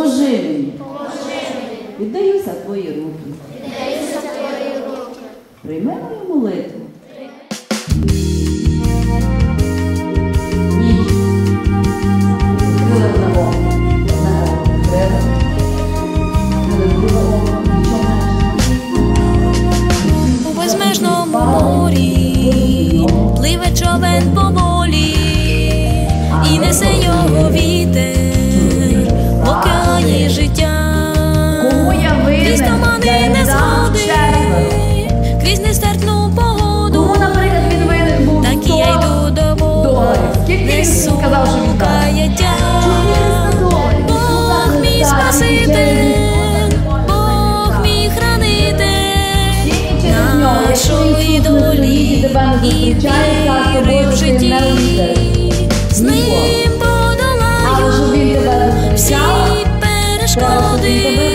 Поможи. Віддаюся твої руки. Віддаюся твої руки. Прийми мою молитву. І з тобою в житті. З ним подолаю всі перешкоди.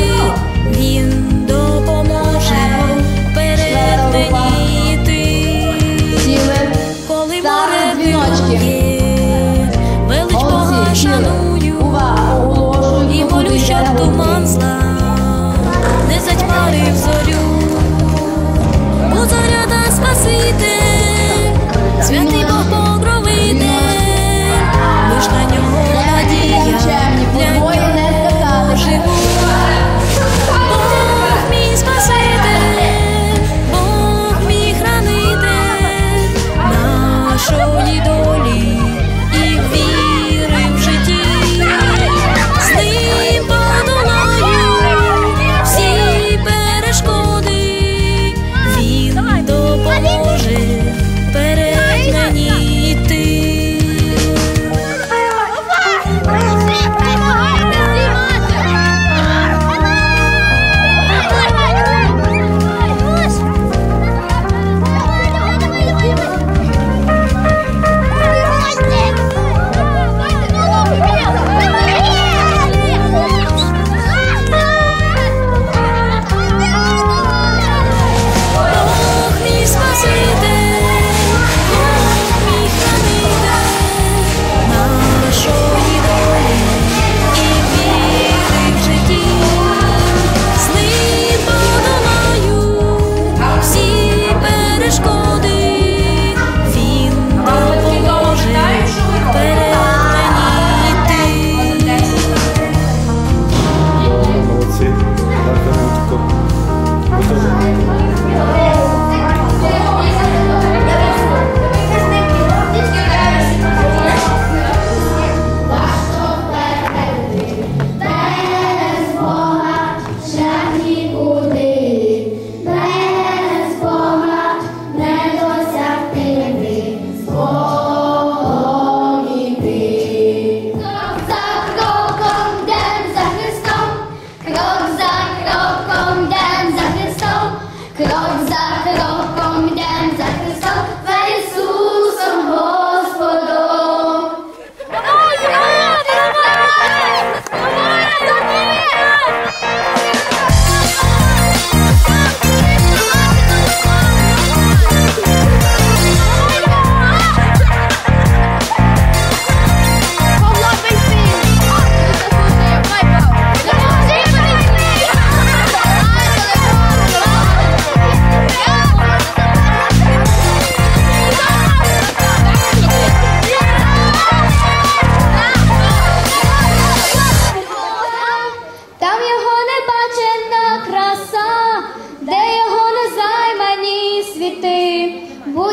святий Бог покровитель, ж на нього надія.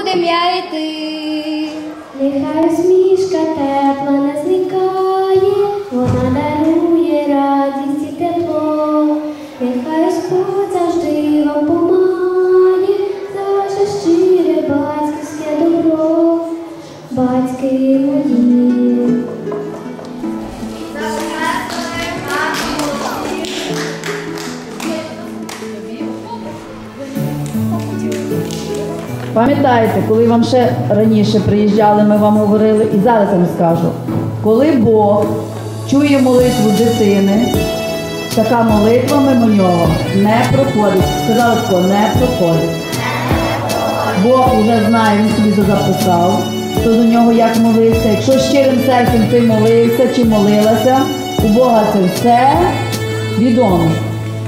будем я. Нехай усмішка тепла не зникає, вона дає. Пам'ятаєте, коли вам ще раніше приїжджали, ми вам говорили, і зараз я вам скажу, коли Бог чує молитву дитини, така молитва мимо нього не проходить. Сказали, хто не проходить. Бог вже знає, він собі це записав, хто до нього як молився. Якщо щирим серцем ти молився чи молилася, у Бога це все відомо.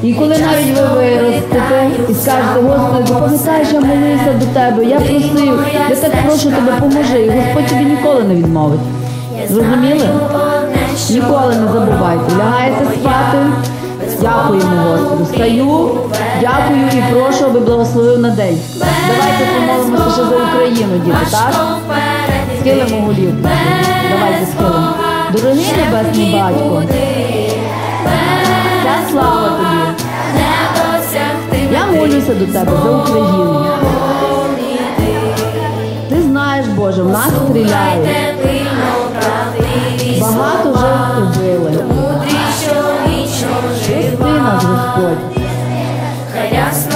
І коли навіть ви виростете і скажете, Господи, ти пам'ятаєш, я молився до тебе, я просив, я так прошу тебе, поможи. І Господь тобі ніколи не відмовить. Зрозуміли? Ніколи не забувайте. Лягаєте спати. Дякуємо Господу. Стаю, дякую і прошу, аби благословив на день. Давайте помолимося ще за Україну, діти, так? Схилимо голівку. Давайте схилимо. Дорогий небесний батько, вся слава тобі. Я молюся до тебе за Україну. Ти знаєш, Боже, в нас стріляють. Багато вже вбили. Прости нас, Господь.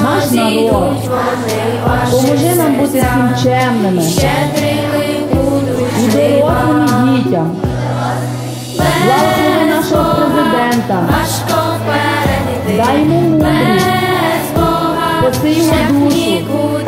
Наш народ. Поможи нам бути всім чемними. Дітям. Благослови нашого президента. Дай йому мудрість. 可以我读书。